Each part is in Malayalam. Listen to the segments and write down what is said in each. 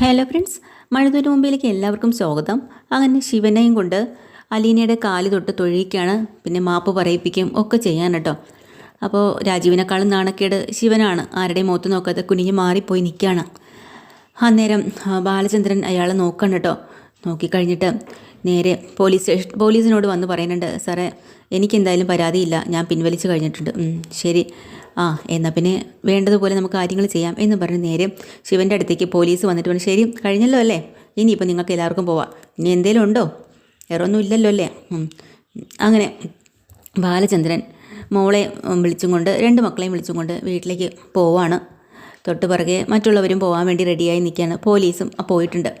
ഹലോ ഫ്രണ്ട്സ് മഴതൊരു മുമ്പിലേക്ക് എല്ലാവർക്കും സ്വാഗതം. അങ്ങനെ ശിവനെയും കൊണ്ട് അലീനയുടെ കാൽ തൊട്ട് തൊഴിയിക്കുകയാണ് പിന്നെ മാപ്പ് പറയിപ്പിക്കും ഒക്കെ ചെയ്യാൻ കേട്ടോ. അപ്പോൾ രാജീവിനെക്കാളും നാണക്കേട് ശിവനാണ്. ആരുടെയും മുഖത്ത് നോക്കാതെ കുനിഞ്ഞ് മാറിപ്പോയി നിൽക്കുകയാണ്. അന്നേരം ബാലചന്ദ്രൻ അയാളെ നോക്കണം കേട്ടോ. നോക്കിക്കഴിഞ്ഞിട്ട് നേരെ പോലീസ് സ്റ്റേഷൻ പോലീസിനോട് വന്ന് പറയുന്നുണ്ട് സാറേ എനിക്കെന്തായാലും പരാതിയില്ല. ഞാൻ പിൻവലിച്ച് കഴിഞ്ഞിട്ടുണ്ട്. ശരി. ആ എന്നാൽ പിന്നെ വേണ്ടതുപോലെ നമുക്ക് കാര്യങ്ങൾ ചെയ്യാം എന്ന് പറഞ്ഞ് നേരെ ശിവന്റെ അടുത്തേക്ക് പോലീസ് വന്നിട്ട് പറഞ്ഞു ശരി കഴിഞ്ഞല്ലോ അല്ലേ? ഇനിയിപ്പോൾ നിങ്ങൾക്ക് എല്ലാവർക്കും പോവാം. ഇനി എന്തേലും ഉണ്ടോ? വേറെ ഒന്നും ഇല്ലല്ലോ അല്ലേ? അങ്ങനെ ബാലചന്ദ്രൻ മോളെ വിളിച്ചും കൊണ്ട് രണ്ട് മക്കളെയും വിളിച്ചും കൊണ്ട് വീട്ടിലേക്ക് പോവാണ്. തൊട്ട് പിറകെ മറ്റുള്ളവരും പോകാൻ വേണ്ടി റെഡിയായി നിൽക്കുകയാണ്. പോലീസും പോയിട്ടുണ്ട്.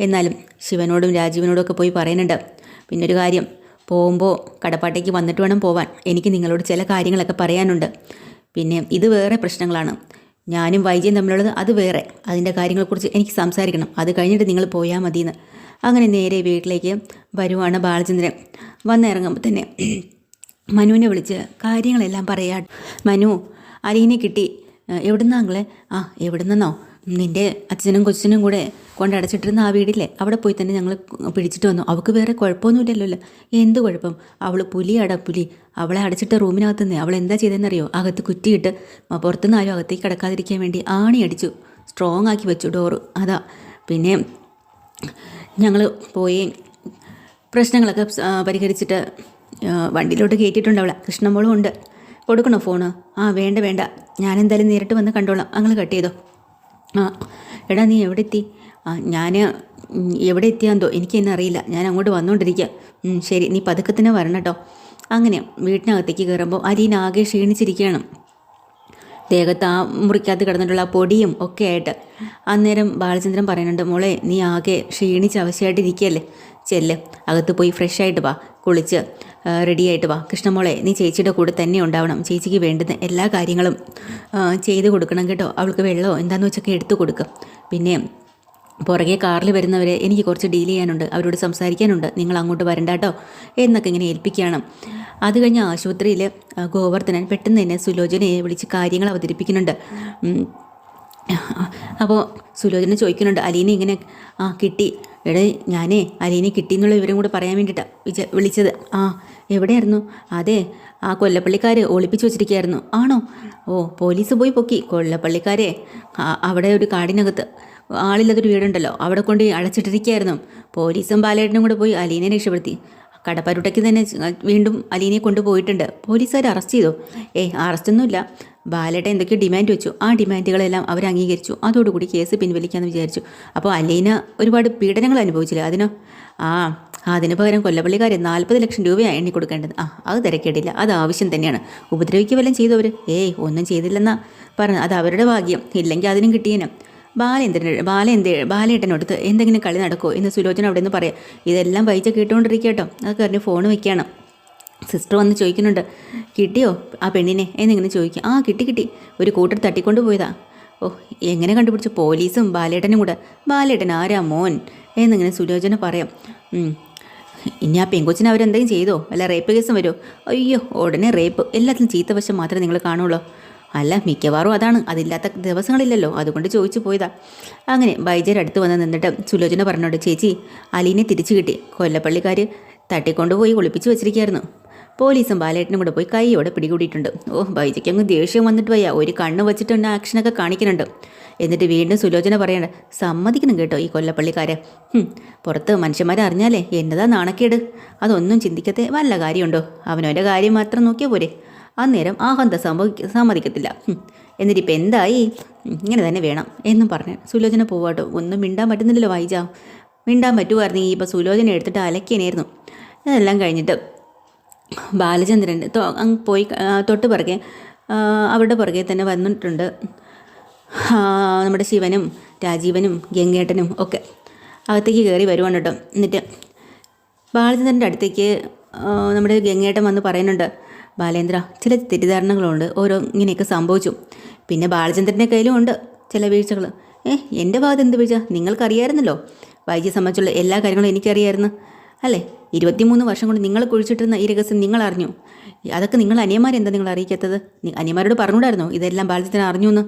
എന്നാലും ശിവനോടും രാജീവിനോടും ഒക്കെ പോയി പറയുന്നുണ്ട്. പിന്നൊരു കാര്യം പോകുമ്പോൾ കടപ്പാട്ടേക്ക് വന്നിട്ട് വേണം പോവാൻ. എനിക്ക് നിങ്ങളോട് ചില കാര്യങ്ങളൊക്കെ പറയാനുണ്ട്. പിന്നെ ഇത് വേറെ പ്രശ്നങ്ങളാണ്. ഞാനും വൈജയും തമ്മിലുള്ളത് അത് വേറെ. അതിന്റെ കാര്യങ്ങളെക്കുറിച്ച് എനിക്ക് സംസാരിക്കണം. അത് കഴിഞ്ഞിട്ട് നിങ്ങൾ പോയാൽ മതിയെന്ന് അങ്ങനെ നേരെ വീട്ടിലേക്ക് വരുവാണ് ബാലചന്ദ്രൻ. വന്നിറങ്ങുമ്പോൾ തന്നെ മനുവിനെ വിളിച്ച് കാര്യങ്ങളെല്ലാം പറയാ. മനു അലീനെ കിട്ടി. എവിടുന്നാങ്ങളെ എവിടുന്നാ ആ എവിടുന്നെന്നോ? നിന്റെ അച്ഛനും കൊച്ചിനും കൂടെ കൊണ്ടടച്ചിട്ടിരുന്ന ആ വീടില്ലേ? അവിടെ പോയി തന്നെ ഞങ്ങൾ പിടിച്ചിട്ട് വന്നു. അവൾക്ക് വേറെ കുഴപ്പമൊന്നുമില്ലല്ലോ അല്ലേ എന്ത് കുഴപ്പം? അവൾ പുലിയാടാ പുലി. അവളെ അടച്ചിട്ട റൂമിനകത്ത് നിന്ന് അവൾ എന്താ ചെയ്തതെന്നറിയോ അകത്ത് കുറ്റിയിട്ട് പുറത്തുനിന്ന് ആരും അകത്തേക്ക് കിടക്കാതിരിക്കാൻ വേണ്ടി ആണി അടിച്ചു. സ്ട്രോങ് ആക്കി വെച്ചു ഡോറ് അതാ. പിന്നെ ഞങ്ങൾ പോയി പ്രശ്നങ്ങളൊക്കെ പരിഹരിച്ചിട്ട് വണ്ടിയിലോട്ട് കയറ്റിയിട്ടുണ്ട് അവളെ. കൃഷ്ണമോളും ഉണ്ട്. കൊടുക്കണോ ഫോണ് ആ വേണ്ട വേണ്ട. ഞാൻ എന്തായാലും നേരിട്ട് വന്ന് കണ്ടോളാം. അങ്ങനെ കട്ട് ചെയ്തോ. ആ എടാ നീ എവിടെ എത്തി? ആ ഞാൻ എവിടെ എത്തിയാന്തോ? എനിക്കെന്നെ അറിയില്ല. ഞാൻ അങ്ങോട്ട് വന്നുകൊണ്ടിരിക്കുക ശരി നീ പതുക്കെ തന്നെ വരണം കേട്ടോ. അങ്ങനെ വീട്ടിനകത്തേക്ക് കയറുമ്പോൾ അരിനാകെ ക്ഷീണിച്ചിരിക്കുകയാണ് ദേഹത്ത് ആ മുറിക്കകത്ത് കിടന്നിട്ടുള്ള പൊടിയും ഒക്കെ ആയിട്ട്. അന്നേരം ബാലചന്ദ്രൻ പറയുന്നുണ്ട് മോളെ നീ ആകെ ക്ഷീണിച്ച് അവശയായിട്ട് ഇരിക്കുകയല്ലേ ചെല്ല് അകത്ത് പോയി ഫ്രഷ് ആയിട്ട് വാ. കുളിച്ച് റെഡിയായിട്ട് വാ. കൃഷ്ണമോളെ നീ ചേച്ചിയുടെ കൂടെ തന്നെ ഉണ്ടാവണം. ചേച്ചിക്ക് വേണ്ടുന്ന എല്ലാ കാര്യങ്ങളും ചെയ്ത് കൊടുക്കണം കേട്ടോ. അവൾക്ക് വെള്ളമോ എന്താണെന്ന് വെച്ചൊക്കെ എടുത്തു കൊടുക്കും. പിന്നെ പുറകെ കാറിൽ വരുന്നവരെ എനിക്ക് കുറച്ച് ഡീൽ ചെയ്യാനുണ്ട്. അവരോട് സംസാരിക്കാനുണ്ട്. നിങ്ങൾ അങ്ങോട്ട് വരണ്ട കേട്ടോ. എന്നൊക്കെ ഇങ്ങനെ ഏൽപ്പിക്കുകയാണ്. അത് കഴിഞ്ഞ് ആശുപത്രിയിൽ ഗോവർദ്ധനൻ പെട്ടെന്ന് തന്നെ സുലോചനയെ വിളിച്ച് കാര്യങ്ങൾ അവതരിപ്പിക്കുന്നുണ്ട്. അപ്പോൾ സുലോചന ചോദിക്കുന്നുണ്ട് അലീനെ ഇങ്ങനെ ആ കിട്ടി. എടേ ഞാനേ അലീനെ കിട്ടി എന്നുള്ള വിവരം കൂടെ പറയാൻ വേണ്ടിയിട്ടാണ് വിച വിളിച്ചത്. ആ എവിടെയായിരുന്നു? അതെ ആ കൊല്ലപ്പള്ളിക്കാർ ഒളിപ്പിച്ച് വെച്ചിരിക്കുകയായിരുന്നു. ആണോ? ഓ പോലീസ് പോയി പൊക്കി. കൊല്ലപ്പള്ളിക്കാരെ അവിടെ ഒരു കാടിനകത്ത്. ആളില്ലാത്തൊരു വീടുണ്ടല്ലോ അവിടെ കൊണ്ട് അടച്ചിട്ടിരിക്കുകയായിരുന്നു. പോലീസും ബാലേട്ടനും കൂടെ പോയി അലീനെ രക്ഷപ്പെടുത്തി. കടപ്പരുട്ടയ്ക്ക് തന്നെ വീണ്ടും അലീനെ കൊണ്ടുപോയിട്ടുണ്ട്. പോലീസുകാർ അറസ്റ്റ് ചെയ്തു? ഏ അറസ്റ്റൊന്നുമില്ല. ബാലേട്ട എന്തൊക്കെയോ ഡിമാൻഡ് വെച്ചു. ആ ഡിമാൻഡുകളെല്ലാം അവർ അംഗീകരിച്ചു. അതോടുകൂടി കേസ് പിൻവലിക്കാമെന്ന് വിചാരിച്ചു. അപ്പോൾ അലീന ഒരുപാട് പീഡനങ്ങൾ അനുഭവിച്ചില്ല അതിനോ? ആ അതിന് പകരം കൊല്ലപ്പള്ളിക്കാരെ നാൽപ്പത് ലക്ഷം രൂപയാണ് എണ്ണി കൊടുക്കേണ്ടത് ആ അത് തിരക്കേടില്ല. അത് ആവശ്യം തന്നെയാണ്. ഉപദ്രവിക്കുക വല്ലതും ചെയ്തവർ ഏയ് ഒന്നും ചെയ്തില്ലെന്നാ പറഞ്ഞു അത് അവരുടെ ഭാഗ്യം. ഇല്ലെങ്കിൽ അതിനും കിട്ടിയേനെ. ബാലേന്ദ്രൻ ബാലേന്ദ്ര ബാലേട്ടനടുത്ത് എന്തെങ്കിലും കളി നടക്കുമോ എന്ന് സുലോചന അവിടെ നിന്ന് പറയാം. ഇതെല്ലാം വൈച്ച കേട്ടുകൊണ്ടിരിക്കുക കേട്ടോ. അതൊക്കെ അറിഞ്ഞ് ഫോൺ വെക്കുകയാണ് സിസ്റ്റർ വന്ന് ചോദിക്കുന്നുണ്ട് കിട്ടിയോ ആ പെണ്ണിനെ? എന്നിങ്ങനെ ചോദിക്കും ആ കിട്ടി കിട്ടി. ഒരു കൂട്ടർ തട്ടിക്കൊണ്ട് പോയതാ. ഓ എങ്ങനെ കണ്ടുപിടിച്ചു? പോലീസും ബാലേട്ടനും കൂടെ. ബാലേട്ടൻ ആരാ മോൻ? എന്നിങ്ങനെ സുലോചന പറയാം. ഇനി ആ പെങ്കൊച്ചിനെ അവരെന്തെങ്കിലും ചെയ്തോ? അല്ല റേപ്പ് കേസും വരുമോ അയ്യോ ഉടനെ റേപ്പ് എല്ലാത്തിലും ചീത്തവശം മാത്രമേ നിങ്ങൾ കാണുള്ളൂ. അല്ല മിക്കവാറും അതാണ്. അതില്ലാത്ത ദിവസങ്ങളില്ലല്ലോ. അതുകൊണ്ട് ചോദിച്ചു പോയതാ. അങ്ങനെ ബൈജർ അടുത്ത് വന്ന് നിന്നിട്ട് സുലോചന പറഞ്ഞോട് ചേച്ചി അലീനെ തിരിച്ചു കിട്ടി. കൊല്ലപ്പള്ളിക്കാർ തട്ടിക്കൊണ്ടുപോയി ഒളിപ്പിച്ചു വെച്ചിരിക്കുകയായിരുന്നു പോലീസും ബാലേട്ടനും കൂടെ പോയി കൈയോടെ പിടികൂടിയിട്ടുണ്ട്. ഓ ബൈജയ്ക്ക് അങ്ങ് ദേഷ്യം വന്നിട്ട് വയ്യ. ഒരു കണ്ണ് വെച്ചിട്ട് വെച്ചിട്ടുണ്ട് ആക്ഷനൊക്കെ കാണിക്കുന്നുണ്ട്. എന്നിട്ട് വീണ്ടും സുലോചന പറയണ്ട സമ്മതിക്കണം കേട്ടോ ഈ കൊല്ലപ്പള്ളിക്കാരെ. പുറത്ത് മനുഷ്യന്മാരെ അറിഞ്ഞാലേ എന്നതാ നാണക്കേട്? അതൊന്നും ചിന്തിക്കത്തെ വല്ല കാര്യമുണ്ടോ? അവനവന്റെ കാര്യം മാത്രം നോക്കിയാൽ പോരെ. അന്നേരം ആഹന്ത സംഭവിക്ക സമ്മതിക്കത്തില്ല. എന്നിട്ട് ഇപ്പം എന്തായി? ഇങ്ങനെ തന്നെ വേണം എന്നും പറഞ്ഞു സുലോചന പോവാട്ടോ. ഒന്നും മിണ്ടാൻ പറ്റുന്നില്ലല്ലോ വൈജ മിണ്ടാൻ പറ്റുമായിരുന്നെങ്കിൽ ഇപ്പോൾ സുലോചന എടുത്തിട്ട് അലക്കിയനായിരുന്നു ഇതെല്ലാം കഴിഞ്ഞിട്ട് ബാലചന്ദ്രൻ പോയി തൊട്ട് പുറകെ അവരുടെ പുറകെ തന്നെ വന്നിട്ടുണ്ട്. നമ്മുടെ ശിവനും രാജീവനും ഗംഗേട്ടനും ഒക്കെ അകത്തേക്ക് കയറി വരുവാണ് കേട്ടോ. എന്നിട്ട് ബാലചന്ദ്രന്റെ അടുത്തേക്ക് നമ്മുടെ ഗംഗേട്ടൻ വന്ന് പറയുന്നുണ്ട് ബാലേന്ദ്ര ചില തെറ്റിദ്ധാരണകളുണ്ട്. ഓരോ ഇങ്ങനെയൊക്കെ സംഭവിച്ചു. പിന്നെ ബാലചന്ദ്രന്റെ കയ്യിലും ഉണ്ട് ചില വീഴ്ചകൾ ഏഹ് എന്റെ ഭാഗത്ത് എന്ത് വീഴ്ച? നിങ്ങൾക്കറിയായിരുന്നല്ലോ. വൈദ്യ സംബന്ധിച്ചുള്ള എല്ലാ കാര്യങ്ങളും എനിക്കറിയായിരുന്നു. അല്ലേ? ഇരുപത്തിമൂന്ന് വർഷം കൊണ്ട് നിങ്ങൾ കുഴിച്ചിട്ടിരുന്ന ഈ രഹസ്യം നിങ്ങൾ അറിഞ്ഞു അതൊക്കെ നിങ്ങൾ അനിയന്മാരെന്താ നിങ്ങൾ അറിയിക്കാത്തത്? അനിയന്മാരോട് പറഞ്ഞുകൂടായിരുന്നോ? ഇതെല്ലാം ബാലചന്ദ്രൻ അറിഞ്ഞു എന്ന്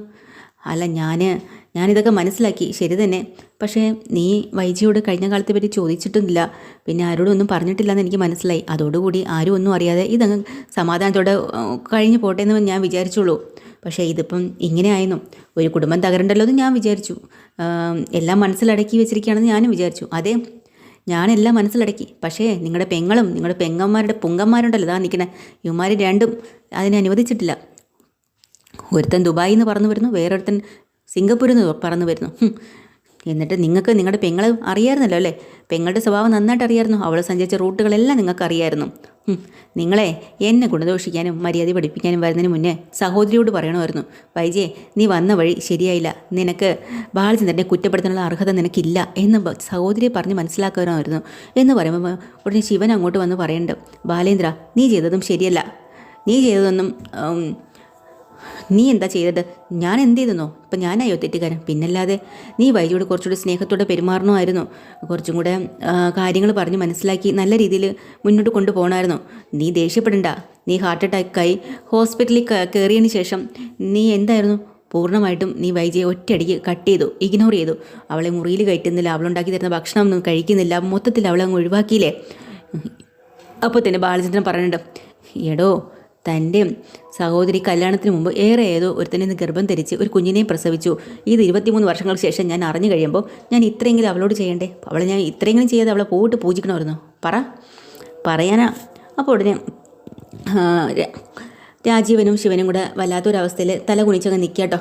അല്ല ഞാൻ ഞാനിതൊക്കെ മനസ്സിലാക്കി. ശരി തന്നെ. പക്ഷേ നീ വൈജിയോട് കഴിഞ്ഞ കാലത്തെ പറ്റി ചോദിച്ചിട്ടില്ല പിന്നെ ആരോടും ഒന്നും പറഞ്ഞിട്ടില്ല എന്ന് എനിക്ക് മനസ്സിലായി. അതോടുകൂടി ആരും ഒന്നും അറിയാതെ ഇതങ്ങ് സമാധാനത്തോടെ കഴിഞ്ഞു പോട്ടെ എന്ന് ഞാൻ വിചാരിച്ചുള്ളൂ. പക്ഷേ ഇതിപ്പം ഇങ്ങനെ ആയിരുന്നു. ഒരു കുടുംബം തകരണ്ടല്ലോ എന്ന് ഞാൻ വിചാരിച്ചു. എല്ലാം മനസ്സിലടക്കി വെച്ചിരിക്കുകയാണെന്ന് ഞാനും വിചാരിച്ചു. അതെ ഞാനെല്ലാം മനസ്സിലടക്കി. പക്ഷേ നിങ്ങളുടെ പെങ്ങളും നിങ്ങളുടെ പെങ്ങന്മാരുടെ പുങ്കന്മാരുണ്ടല്ലോ ഇതാ നിൽക്കണേ ഇവന്മാർ രണ്ടും അതിനെ അനുവദിച്ചിട്ടില്ല. ഒരുത്തൻ ദുബായിൽ നിന്ന് പറന്നു വരുന്നു വേറൊരുത്തൻ സിംഗപ്പൂരിൽ നിന്ന് പറന്നു വരുന്നു. എന്നിട്ട് നിങ്ങൾക്ക് നിങ്ങളുടെ പെങ്ങളെ അറിയാമായിരുന്നല്ലോ അല്ലേ? പെങ്ങളുടെ സ്വഭാവം നന്നായിട്ട് അറിയായിരുന്നു. അവൾ സഞ്ചരിച്ച റൂട്ടുകളെല്ലാം നിങ്ങൾക്ക് അറിയായിരുന്നു. നിങ്ങളെ എന്നെ ഗുണദോഷിക്കാനും മര്യാദ പഠിപ്പിക്കാനും വരുന്നതിന് മുന്നേ സഹോദരിയോട് പറയണമായിരുന്നു. വൈജയെ നീ വന്ന വഴി ശരിയായില്ല. നിനക്ക് ബാലചന്ദ്രനെ കുറ്റപ്പെടുത്താനുള്ള അർഹത നിനക്കില്ല എന്ന് സഹോദരിയെ പറഞ്ഞ് മനസ്സിലാക്കാനായിരുന്നു എന്ന് പറയുമ്പോൾ ഉടനെ ശിവൻ അങ്ങോട്ട് വന്ന് പറയുന്നുണ്ട് ബാലേന്ദ്ര നീ ചെയ്തതും ശരിയല്ല. നീ ചെയ്തതൊന്നും നീ എന്താ ചെയ്തത്? ഞാൻ എന്ത് ചെയ്തെന്നോ? ഇപ്പം ഞാനായോ തെറ്റുകാരൻ പിന്നല്ലാതെ നീ വൈദ്യോട് കുറച്ചുകൂടി സ്നേഹത്തോടെ പെരുമാറണമായിരുന്നു. കുറച്ചും കൂടെ കാര്യങ്ങൾ പറഞ്ഞ് മനസ്സിലാക്കി നല്ല രീതിയിൽ മുന്നോട്ട് കൊണ്ടുപോകണമായിരുന്നു. നീ ദേഷ്യപ്പെടണ്ട. നീ ഹാർട്ട് അറ്റാക്കായി ഹോസ്പിറ്റലിൽ കയറിയതിന് ശേഷം നീ എന്തായിരുന്നു? പൂർണമായിട്ടും നീ വൈജയെ ഒറ്റയടിക്ക് കട്ട് ചെയ്തു ഇഗ്നോർ ചെയ്തു. അവളെ മുറിയിൽ കയറ്റുന്നില്ല. അവളുണ്ടാക്കി തരുന്ന ഭക്ഷണം ഒന്നും കഴിക്കുന്നില്ല. മൊത്തത്തിൽ അവളെ അങ്ങ് ഒഴിവാക്കിയില്ലേ? അപ്പോൾ തന്നെ ബാലചന്ദ്രൻ പറയുന്നുണ്ട് എടോ തന്റെ സഹോദരി കല്യാണത്തിന് മുമ്പ് ഏറെ ഏതോ ഒരുത്തനിൽ നിന്ന് ഗർഭം ധരിച്ച് ഒരു കുഞ്ഞിനെയും പ്രസവിച്ചു. ഇത് ഇരുപത്തിമൂന്ന് വർഷങ്ങൾക്ക് ശേഷം ഞാൻ അറിഞ്ഞു കഴിയുമ്പോൾ ഞാൻ ഇത്രയെങ്കിലും അവളോട് ചെയ്യണ്ടേ? അവളെ ഞാൻ ഇത്രയെങ്കിലും ചെയ്യാതെ അവളെ പോയിട്ട് പൂജിക്കണമായിരുന്നു? പറ. പറയാനാ. അപ്പോൾ ഉടനെ രാജീവനും ശിവനും കൂടെ വല്ലാത്തൊരവസ്ഥയിൽ തല കുണിച്ചങ്ങ് നിൽക്കാട്ടോ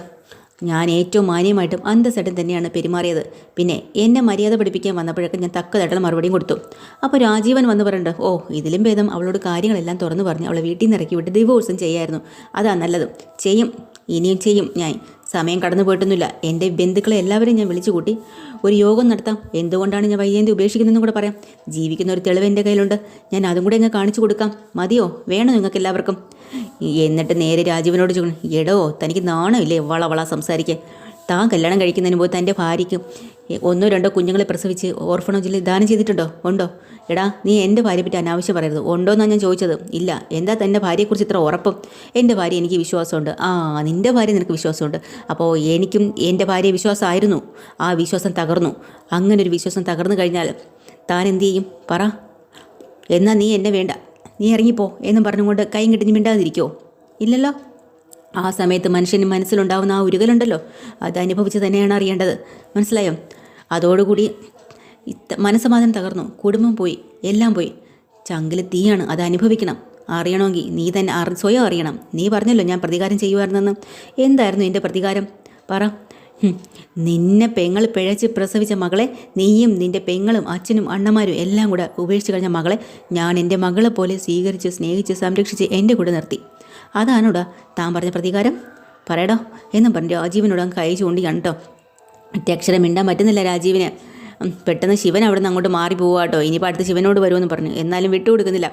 ഞാൻ ഏറ്റവും മാന്യമായിട്ടും അന്തസ്സായിട്ടും തന്നെയാണ് പെരുമാറിയത്. പിന്നെ എന്നെ മര്യാദ പഠിപ്പിക്കാൻ വന്നപ്പോഴൊക്കെ ഞാൻ തക്കതായിട്ടുള്ള മറുപടിയും കൊടുത്തു. അപ്പോൾ രാജീവൻ വന്ന് പറയുന്നുണ്ട് ഓ ഇതിലും ഭേദം. അവളോട് കാര്യങ്ങളെല്ലാം തുറന്നു പറഞ്ഞ് അവളെ വീട്ടിൽ നിന്ന് ഇറക്കി വിട്ട് ഡിവോഴ്സും ചെയ്യായിരുന്നു. അതാ നല്ലത്. ചെയ്യും. ഇനിയും ചെയ്യും ഞാൻ. സമയം കടന്നു പോയിട്ടൊന്നുമില്ല. എന്റെ ബന്ധുക്കളെ എല്ലാവരെയും ഞാൻ വിളിച്ചു കൂട്ടി ഒരു യോഗം നടത്താം. എന്തുകൊണ്ടാണ് ഞാൻ വയ്യേന്തി ഉപേക്ഷിക്കുന്നതെന്നും കൂടെ പറയാം. ജീവിക്കുന്ന ഒരു തെളിവ് എന്റെ കയ്യിലുണ്ട്. ഞാൻ അതും കൂടെ അങ്ങ് കാണിച്ചു കൊടുക്കാം. മതിയോ? വേണോ നിങ്ങൾക്ക് എല്ലാവർക്കും? എന്നിട്ട് നേരെ രാജീവനോട് ചോദിക്കണം. എടോ തനിക്ക് നാണമില്ലേ? വളവള സംസാരിക്കേ താൻ കല്യാണം കഴിക്കുന്നതിന് പോയി തന്റെ ഭാര്യയ്ക്ക് ഒന്നോ രണ്ടോ കുഞ്ഞുങ്ങളെ പ്രസവിച്ച് ഓർഫണോജിൽ ദാനം ചെയ്തിട്ടുണ്ടോ? ഉണ്ടോ? എടാ നീ എന്റെ ഭാര്യയെ പറ്റി അനാവശ്യം പറയരുത്. ഉണ്ടോ എന്നാണ് ഞാൻ ചോദിച്ചത്. ഇല്ല എന്താ തന്റെ ഭാര്യയെക്കുറിച്ച് ഇത്ര ഉറപ്പും? എന്റെ ഭാര്യ എനിക്ക് വിശ്വാസമുണ്ട്. ആ നിന്റെ ഭാര്യ നിനക്ക് വിശ്വാസമുണ്ട്. അപ്പോൾ എനിക്കും എന്റെ ഭാര്യ വിശ്വാസമായിരുന്നു. ആ വിശ്വാസം തകർന്നു. അങ്ങനെ ഒരു വിശ്വാസം തകർന്നു കഴിഞ്ഞാൽ താൻ എന്ത് ചെയ്യും? പറ. എന്നാൽ നീ എന്നെ വേണ്ട. നീ ഇറങ്ങിപ്പോ എന്നും പറഞ്ഞുകൊണ്ട് കൈയും കിട്ടിഞ്ഞ് മിണ്ടാതിരിക്കുമോ ഇല്ലല്ലോ. ആ സമയത്ത് മനുഷ്യന് മനസ്സിലുണ്ടാവുന്ന ആ ഉരുകലുണ്ടല്ലോ അത് അനുഭവിച്ച് തന്നെയാണ് അറിയേണ്ടത്. മനസ്സിലായോ? അതോടുകൂടി മനസ്സമാധാനം തകർന്നു കുടുംബം പോയി എല്ലാം പോയി. ചങ്കിൽ തീയാണ് അത് അനുഭവിക്കണം. അറിയണമെങ്കിൽ നീ തന്നെ അറി സ്വയം അറിയണം. നീ പറഞ്ഞല്ലോ ഞാൻ പ്രതികാരം ചെയ്യുമായിരുന്നെന്ന്. എന്തായിരുന്നു എന്റെ പ്രതികാരം? പറ. നിന്നെ പെങ്ങൾ പിഴച്ച് പ്രസവിച്ച മകളെ നീയും നിന്റെ പെങ്ങളും അച്ഛനും അണ്ണമാരും എല്ലാം കൂടെ ഉപേക്ഷിച്ച് കഴിഞ്ഞ മകളെ ഞാൻ എന്റെ മകളെ പോലെ സ്വീകരിച്ച് സ്നേഹിച്ച് സംരക്ഷിച്ച് എന്റെ കൂടെ നിർത്തി. അതാണോടാ താൻ പറഞ്ഞ പ്രതികാരം? പറയടോ എന്നും പറഞ്ഞു രാജീവിനോട് കൈ ചൂണ്ടിയാണ് കേട്ടോ ഒറ്റ അക്ഷരം മിണ്ടാൻ പറ്റുന്നില്ല രാജീവിന്. പെട്ടെന്ന് ശിവൻ അവിടെ നിന്ന് അങ്ങോട്ട് മാറി പോവുക കേട്ടോ ഇനിയിപ്പോൾ അടുത്ത് ശിവനോട് വരുമെന്ന് പറഞ്ഞു. എന്നാലും വിട്ടുകൊടുക്കുന്നില്ല.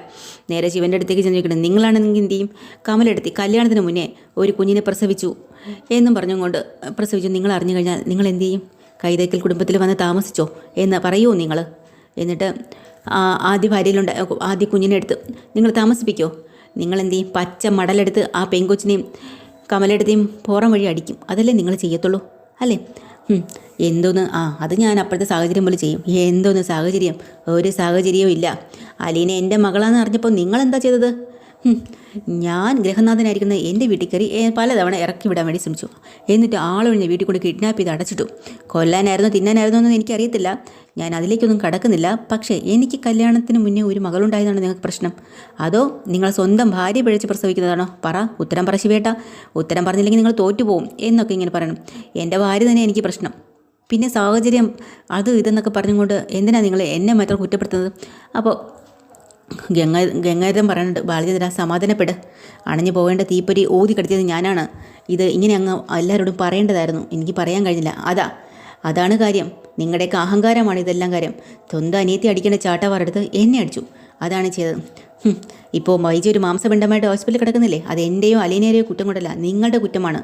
നേരെ ശിവന്റെ അടുത്തേക്ക് ചെന്ന് ചെന്നിരിക്കണം നിങ്ങളാണെങ്കിൽ എന്ത് ചെയ്യും? കമലെടുത്തി കല്യാണത്തിന് മുന്നേ ഒരു കുഞ്ഞിനെ പ്രസവിച്ചു എന്നും പറഞ്ഞുകൊണ്ട് പ്രസവിച്ചു. നിങ്ങൾ അറിഞ്ഞു കഴിഞ്ഞാൽ നിങ്ങൾ എന്ത് ചെയ്യും? കൈതയ്ക്കൽ കുടുംബത്തിൽ വന്ന് താമസിച്ചോ എന്ന് പറയുമോ നിങ്ങൾ. എന്നിട്ട് ആദ്യ ഭാര്യയിലുണ്ട് ആദ്യ കുഞ്ഞിനെ എടുത്ത് നിങ്ങൾ താമസിപ്പിക്കോ? നിങ്ങൾ എന്ത് ചെയ്യും? പച്ച മടലെടുത്ത് ആ പെങ്കൊച്ചിനെയും കമലെടുത്തേയും പുറം വഴി അടിക്കും. അതല്ലേ നിങ്ങൾ ചെയ്യത്തുള്ളൂ അല്ലേ? എന്തോന്ന്? ആ അത് ഞാൻ അപ്പോഴത്തെ സാഹചര്യം പോലെ ചെയ്യും. എന്തോന്ന് സാഹചര്യം? ഒരു സാഹചര്യവും ഇല്ല. അലീന എന്റെ മകളാണെന്ന് അറിഞ്ഞപ്പോൾ നിങ്ങളെന്താ ചെയ്തത്? ഹും, ഞാൻ ഗ്രഹനാഥനായിരിക്കുന്ന എന്റെ വീട്ടിൽ കയറി പലതവണ ഇറക്കി വിടാൻ വേണ്ടി ശ്രമിച്ചു. എന്നിട്ട് ആളൊഴിഞ്ഞ വീട്ടിൽ കൊണ്ട് കിഡ്നാപ്പ് ചെയ്ത് അടച്ചിട്ടു. കൊല്ലാനായിരുന്നോ തിന്നാനായിരുന്നോ എന്നൊന്നും എനിക്കറിയത്തില്ല. ഞാൻ അതിലേക്കൊന്നും കടക്കുന്നില്ല. പക്ഷേ എനിക്ക് കല്യാണത്തിന് മുന്നേ ഒരു മകളുണ്ടായതാണ് നിങ്ങൾക്ക് പ്രശ്നം. അതോ നിങ്ങൾ സ്വന്തം ഭാര്യ പിഴച്ച് പ്രസവിക്കുന്നതാണോ? പറ ഉത്തരം പറ ശിവേട്ട. ഉത്തരം പറഞ്ഞില്ലെങ്കിൽ നിങ്ങൾ തോറ്റുപോകും എന്നൊക്കെ ഇങ്ങനെ പറയണം. എന്റെ ഭാര്യ തന്നെ എനിക്ക് പ്രശ്നം. പിന്നെ സാഹചര്യം അത് ഇതെന്നൊക്കെ പറഞ്ഞുകൊണ്ട് എന്തിനാണ് നിങ്ങൾ എന്നെ മാത്രം കുറ്റപ്പെടുത്തുന്നത്? അപ്പോൾ ഗംഗ ഗംഗാധരം പറയുന്നുണ്ട് ബാലചന്ദ്ര സമാധാനപ്പെട്. അണഞ്ഞു പോകേണ്ട തീപ്പൊരി ഊതി കടത്തിയത് ഞാനാണ്. ഇത് ഇങ്ങനെ അങ്ങ് എല്ലാവരോടും പറയേണ്ടതായിരുന്നു. എനിക്ക് പറയാൻ കഴിഞ്ഞില്ല. അതാ അതാണ് കാര്യം. നിങ്ങളുടെയൊക്കെ അഹങ്കാരമാണ് ഇതെല്ലാം കാര്യം. സ്വന്തം അനിയത്തി അടിക്കേണ്ട ചാട്ടവാറെടുത്ത് എന്നെ അടിച്ചു. അതാണ് ചെയ്തത്. ഇപ്പോൾ വൈജി ഒരു മാംസപിണ്ഡമായിട്ട് ഹോസ്പിറ്റലിൽ കിടക്കുന്നില്ലേ? അത് എന്റെയോ അലീനയുടെയോ കുറ്റം കൊണ്ടല്ല നിങ്ങളുടെ കുറ്റമാണ്.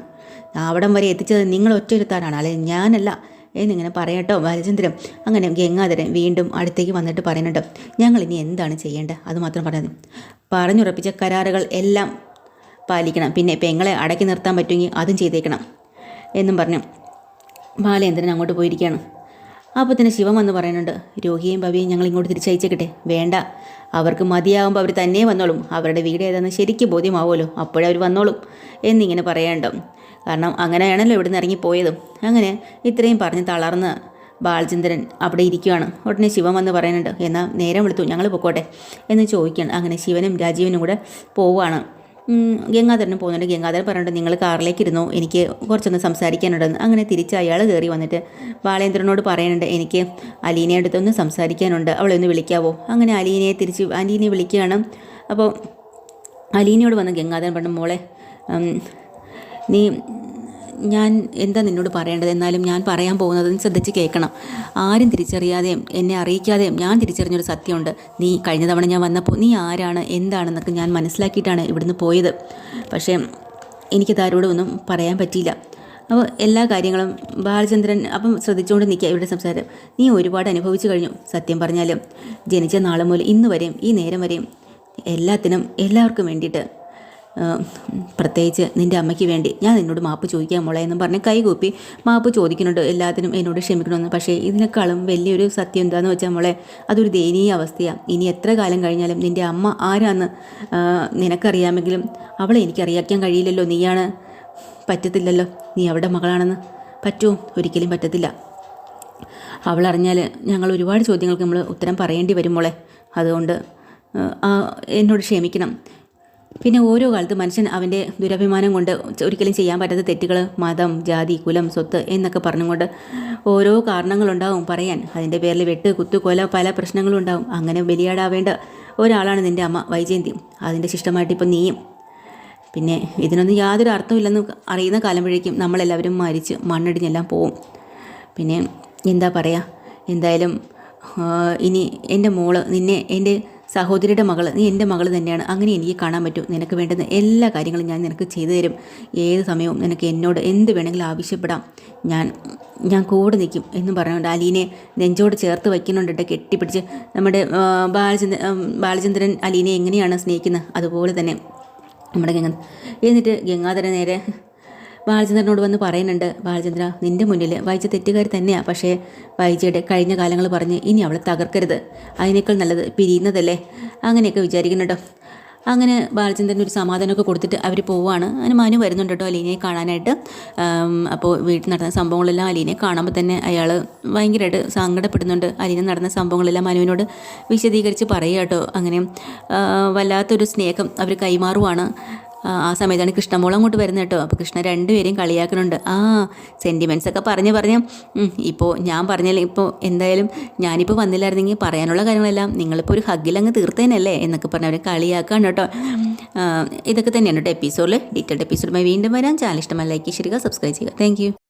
അവിടം വരെ എത്തിച്ചത് നിങ്ങൾ ഒറ്റ ഒരുത്താനാണ് അല്ലെ ഞാനല്ല. എന്നിങ്ങനെ പറയട്ടോ ബാലചന്ദ്രൻ. അങ്ങനെ ഗംഗാധരൻ വീണ്ടും അടുത്തേക്ക് വന്നിട്ട് പറയുന്നുണ്ട് ഞങ്ങൾ ഇനി എന്താണ് ചെയ്യേണ്ടത്? അത് മാത്രം പറഞ്ഞാൽ പറഞ്ഞുറപ്പിച്ച കരാറുകൾ എല്ലാം പാലിക്കണം. പിന്നെ പെങ്ങളെ അടക്കി നിർത്താൻ പറ്റുമെങ്കിൽ അതും ചെയ്തേക്കണം എന്നും പറഞ്ഞു. ബാലേന്ദ്രൻ അങ്ങോട്ട് പോയിരിക്കുകയാണ്. അപ്പോൾ തന്നെ ശിവം വന്ന് പറയുന്നുണ്ട് രോഹിയെയും ഭവിയും ഞങ്ങൾ ഇങ്ങോട്ട് തിരിച്ചയച്ചേക്കട്ടെ. വേണ്ട. അവർക്ക് മതിയാകുമ്പോൾ അവർ തന്നെ വന്നോളും. അവരുടെ വീട് ഏതാണെന്ന് ശരിക്കും ബോധ്യമാവുമല്ലോ. അപ്പോഴവർ വന്നോളും എന്നിങ്ങനെ പറയണ്ടോ കാരണം അങ്ങനെയാണല്ലോ ഇവിടെ നിന്ന് ഇറങ്ങിപ്പോയതും അങ്ങനെ ഇത്രയും പറഞ്ഞ് തളർന്ന് ബാലചന്ദ്രൻ അവിടെ ഇരിക്കുകയാണ് ഉടനെ ശിവൻ വന്ന് പറയുന്നുണ്ട് എന്നാൽ നേരം വിളിത്തു ഞങ്ങൾ പൊക്കോട്ടെ എന്ന് ചോദിക്കുകയാണ്. അങ്ങനെ ശിവനും രാജീവനും കൂടെ പോവുകയാണ്. ഗംഗാധരനും പോകുന്നുണ്ട്. ഗംഗാധരൻ പറഞ്ഞിട്ട് നിങ്ങൾ കാറിലേക്ക് ഇരുന്നു എനിക്ക് കുറച്ചൊന്ന് സംസാരിക്കാനുണ്ടെന്ന്. അങ്ങനെ തിരിച്ച് അയാൾ കയറി വന്നിട്ട് ബാലേന്ദ്രനോട് പറയുന്നുണ്ട് എനിക്ക് അലീനയുടെ അടുത്തൊന്ന് സംസാരിക്കാനുണ്ട് അവളെ ഒന്ന് വിളിക്കാവോ? അങ്ങനെ അലീനയെ തിരിച്ച് അലീനയെ വിളിക്കുകയാണ്. അപ്പോൾ അലീനയോട് വന്ന് ഗംഗാധരൻ പറഞ്ഞു മോളെ നീ ഞാൻ എന്താ നിന്നോട് പറയേണ്ടത്? എന്നാലും ഞാൻ പറയാൻ പോകുന്നത് നീ ശ്രദ്ധിച്ച് കേൾക്കണം. ആരും തിരിച്ചറിയാതെയും എന്നെ അറിയിക്കാതെയും ഞാൻ തിരിച്ചറിഞ്ഞൊരു സത്യമുണ്ട്. നീ കഴിഞ്ഞ തവണ ഞാൻ വന്നപ്പോൾ നീ ആരാണ് എന്താണെന്നൊക്കെ ഞാൻ മനസ്സിലാക്കിയിട്ടാണ് ഇവിടുന്ന് പോയത്. പക്ഷേ എനിക്കത് ആരോടും ഒന്നും പറയാൻ പറ്റിയില്ല. അപ്പോൾ എല്ലാ കാര്യങ്ങളും ബാലചന്ദ്രൻ അപ്പം ശ്രദ്ധിച്ചുകൊണ്ട് നിൽക്കുക ഇവിടെ സംസാരം. നീ ഒരുപാട് അനുഭവിച്ചു കഴിഞ്ഞു സത്യം പറഞ്ഞാലും. ജനിച്ച നാളെ മുതൽ ഇന്ന് വരെയും ഈ നേരം വരെയും എല്ലാത്തിനും എല്ലാവർക്കും വേണ്ടിയിട്ട് പ്രത്യേകിച്ച് നിന്റെ അമ്മയ്ക്ക് വേണ്ടി ഞാൻ നിന്നോട് മാപ്പ് ചോദിക്കാൻ മോളെ എന്നും പറഞ്ഞ് കൈകൂപ്പി മാപ്പ് ചോദിക്കുന്നുണ്ട്. എല്ലാത്തിനും എന്നോട് ക്ഷമിക്കണമെന്ന്. പക്ഷേ ഇതിനേക്കാളും വലിയൊരു സത്യം എന്താണെന്ന് വെച്ചാൽ മോളെ അതൊരു ദയനീയ അവസ്ഥയാണ് ഇനി എത്ര കാലം കഴിഞ്ഞാലും നിന്റെ അമ്മ ആരാന്ന് നിനക്കറിയാമെങ്കിലും അവളെ എനിക്കറിയാക്കാൻ കഴിയില്ലല്ലോ. നീയാണ്. പറ്റത്തില്ലല്ലോ. നീ അവളുടെ മകളാണെന്ന്. പറ്റുമോ? ഒരിക്കലും പറ്റത്തില്ല. അവളറിഞ്ഞാൽ ഞങ്ങൾ ഒരുപാട് ചോദ്യങ്ങൾക്ക് നമ്മൾ ഉത്തരം പറയേണ്ടി വരും മോളെ. അതുകൊണ്ട് എന്നോട് ക്ഷമിക്കണം. പിന്നെ ഓരോ കാലത്ത് മനുഷ്യൻ അവന്റെ ദുരഭിമാനം കൊണ്ട് ഒരിക്കലും ചെയ്യാൻ പറ്റാത്ത തെറ്റുകൾ മതം ജാതി കുലം സ്വത്ത് എന്നൊക്കെ പറഞ്ഞുകൊണ്ട് ഓരോ കാരണങ്ങളുണ്ടാവും പറയാൻ. അതിന്റെ പേരിൽ വെട്ട് കുത്തു കൊല പല പ്രശ്നങ്ങളും ഉണ്ടാവും. അങ്ങനെ ബലിയാടാവേണ്ട ഒരാളാണ് നിന്റെ അമ്മ വൈജയന്തി. അതിന്റെ ശിഷ്ടമായിട്ട് ഇപ്പം നീയും. പിന്നെ ഇതിനൊന്നും യാതൊരു അർത്ഥമില്ലെന്ന് അറിയുന്ന കാലം വഴിക്കും നമ്മളെല്ലാവരും മരിച്ച് മണ്ണിടിഞ്ഞെല്ലാം പോവും. പിന്നെ എന്താ പറയുക എന്തായാലും ഇനി എന്റെ മോൾ നിന്നെ എന്റെ സഹോദരിയുടെ മകൾ നീ എന്റെ മകൾ തന്നെയാണ്. അങ്ങനെ എനിക്ക് കാണാൻ പറ്റും. നിനക്ക് വേണ്ടുന്ന എല്ലാ കാര്യങ്ങളും ഞാൻ നിനക്ക് ചെയ്തു തരും. ഏത് സമയവും നിനക്ക് എന്നോട് എന്ത് വേണമെങ്കിലും ആവശ്യപ്പെടാം. ഞാൻ ഞാൻ കൂടെ നിൽക്കും എന്ന് പറഞ്ഞുകൊണ്ട് അലീനെ നെഞ്ചോട് ചേർത്ത് വയ്ക്കുന്നുണ്ട് കെട്ടിപ്പിടിച്ച്. നമ്മുടെ ബാലചന്ദ്രൻ ബാലചന്ദ്രൻ അലീനെ എങ്ങനെയാണ് സ്നേഹിക്കുന്നത്? അതുപോലെ തന്നെ നമ്മുടെ ഗംഗ എന്നിട്ട് ഗംഗാധരൻ നേരെ ബാലചന്ദ്രനോട് വന്ന് പറയുന്നുണ്ട് ബാലചന്ദ്ര നിന്റെ മുന്നിൽ വൈജ തെറ്റുകാരി തന്നെയാണ് പക്ഷേ വൈജയുടെ കഴിഞ്ഞ കാലങ്ങൾ പറഞ്ഞ് ഇനി അവളെ തകർക്കരുത്. അതിനേക്കാൾ നല്ലത് പിരിയുന്നതല്ലേ? അങ്ങനെയൊക്കെ വിചാരിക്കുന്നുണ്ടോ. അങ്ങനെ ബാലചന്ദ്രൻ ഒരു സമാധാനമൊക്കെ കൊടുത്തിട്ട് അവർ പോവുകയാണ് അങ്ങനെ മനു വരുന്നുണ്ട് കേട്ടോ അലീനയെ കാണാനായിട്ട്. അപ്പോൾ വീട്ടിൽ നടന്ന സംഭവങ്ങളെല്ലാം അലീനയെ കാണുമ്പോൾ തന്നെ അയാൾ ഭയങ്കരമായിട്ട് സങ്കടപ്പെടുന്നുണ്ട്. അലീന നടന്ന സംഭവങ്ങളെല്ലാം മനുവിനോട് വിശദീകരിച്ച് പറയുക കേട്ടോ. അങ്ങനെ വല്ലാത്തൊരു സ്നേഹം അവർ കൈമാറുവാണ്. ആ സമയത്താണ് കൃഷ്ണമോൾ അങ്ങോട്ട് വരുന്നത് കേട്ടോ. അപ്പോൾ കൃഷ്ണ രണ്ടുപേരെയും കളിയാക്കുന്നുണ്ട്. ആ സെന്റിമെന്റ്സ് ഒക്കെ പറഞ്ഞ് പറഞ്ഞ് ഇപ്പോൾ ഞാൻ പറഞ്ഞാൽ ഇപ്പോൾ എന്തായാലും ഞാനിപ്പോൾ വന്നില്ലായിരുന്നെങ്കിൽ പറയാനുള്ള കാര്യങ്ങളെല്ലാം നിങ്ങളിപ്പോൾ ഒരു ഹഗ്ഗിലങ്ങ് തീർത്തേനല്ലേ എന്നൊക്കെ പറഞ്ഞ് അവരെ കളിയാക്കാണ് കേട്ടോ. ഇതൊക്കെ തന്നെയാണ് കേട്ടോ എപ്പിസോഡിൽ ഡീറ്റെയിൽഡ് എപ്പിസോഡുമായി വീണ്ടും വരാം. ചാനൽ ഇഷ്ടമായി ലൈക്ക് ചെയ്യുക സബ്സ്ക്രൈബ് ചെയ്യുക. താങ്ക്